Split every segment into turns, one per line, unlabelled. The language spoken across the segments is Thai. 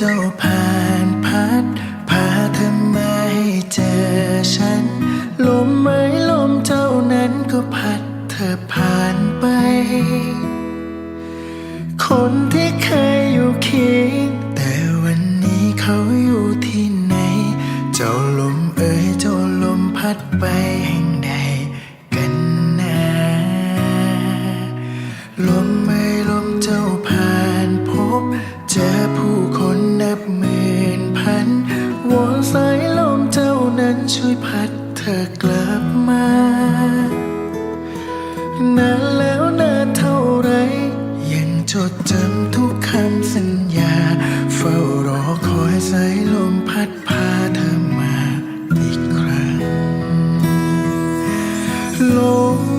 เจ้าผ่านพัดพาเธอมาให้เจอฉัน ลมไม้ลมเจ้านั้นก็พัดเธอผ่านไป คนที่เคยอยู่เคียง สายลมเจ้านั้นช่วยพัดเธอกลับมา นานแล้วนานเท่าไร ยังจดจำทุกคำสัญญา เฝ้ารอคอยสายลมพัดพาเธอมาอีกครั้งลม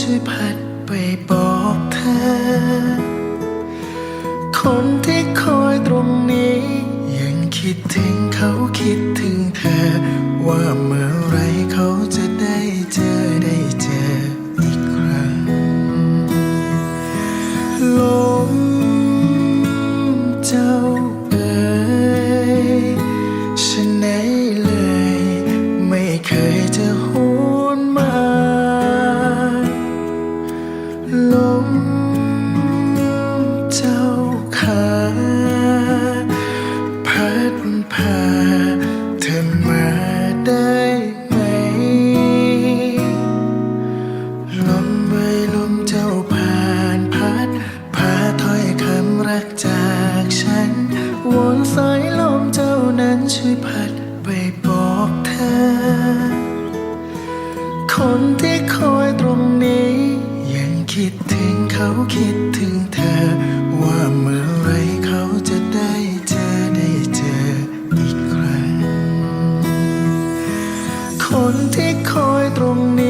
ช่วยพัดไปบอกเธอ คนที่คอยตรงนี้ ยังคิดถึงเขาคิดถึงเธอว่าเมื่อ ช่วยพัดไปบอกเธอ คนที่คอยตรงนี้ ยังคิดถึงเขาคิดถึงเธอ ว่าเมื่อไรเขาจะได้เจอได้เจออีกครั้ง คนที่คอยตรงนี้